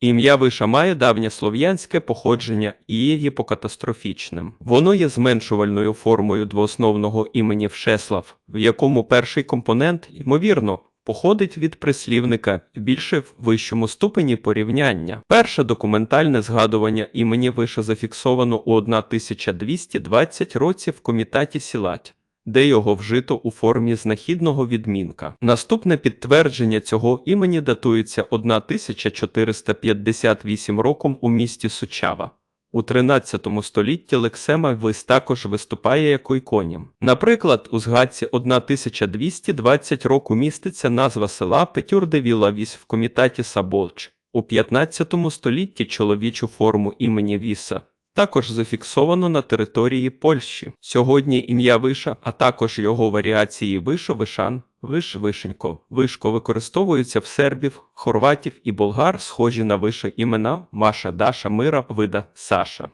Ім'я Виша має давнє слов'янське походження і є єпокатастрофічним. Воно є зменшувальною формою двоосновного імені Вшеслав, в якому перший компонент, ймовірно, походить від прислівника більше в вищому ступені порівняння. Перше документальне згадування імені Виша зафіксовано у 1220 році в комітаті Сілать де його вжито у формі знахідного відмінка. Наступне підтвердження цього імені датується 1458 роком у місті Сучава. У 13 столітті Лексема Вис також виступає як іконім. Наприклад, у згадці 1220 року міститься назва села Петюрдевіла Вісь в комітаті Саболч. У 15 столітті чоловічу форму імені Віса також зафіксовано на території Польщі. Сьогодні ім'я Виша, а також його варіації Вишо, Вишан, Виш, Вишенько, Вишко використовуються в сербів, хорватів і болгар, схожі на виша імена Маша, Даша, Мира, Вида, Саша.